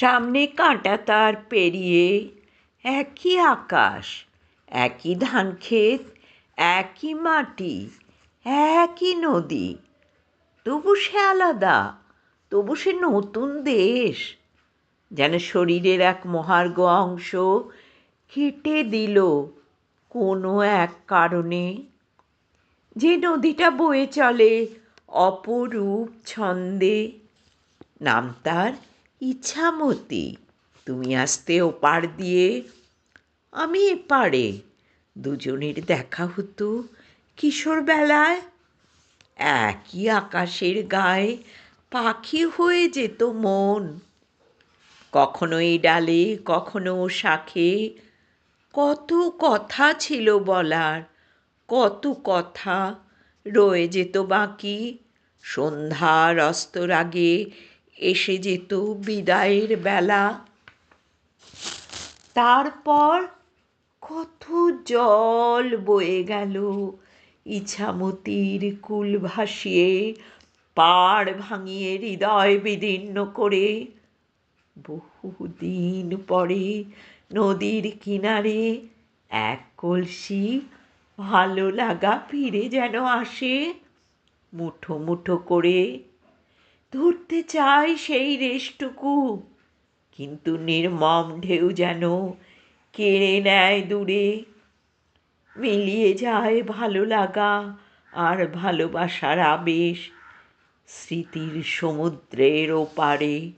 সামনে কাঁটা তার পেরিয়ে একই আকাশ, একই ধান ক্ষেত, একই মাটি, একই নদী। তবু সে আলাদা, তবু সে নতুন দেশ। যেন শরীরের এক মহার্ঘ অংশ কেটে দিল কোনো এক কারণে। যে নদীটা বয়ে চলে অপরূপ ছন্দে, নাম তার ইচ্ছামতি, তুমি আসতে ওপার দিয়ে। আমি এপারে, দুজনের দেখা হতো কিশোর বেলায় একই আকাশের গায়ে পাখি হয়ে যেত মন। কখনো এই ডালে, কখনো ও শাখে। কত কথা ছিল বলার, কত কথা রয়ে যেত বাকি। সন্ধ্যার অস্তর আগে এসে যেত বিদায়ের বেলা। তারপর কত জল বয়ে গেল ইছামতির কুল ভাসিয়ে, পাড় ভাঙিয়ে হৃদয় বিদীর্ণ করে। বহুদিন পরে নদীর কিনারে এক কলসি ভালো লাগা ফিরে যেন আসে। মুঠো মুঠো করে ধরতে চাই সেই রেশটুকু। কিন্তু নির্মম ঢেউ যেন কেড়ে নেয় দূরে। মিলিয়ে যায় ভালো লাগা আর ভালোবাসার আবেশ স্মৃতির সমুদ্রের ওপারে।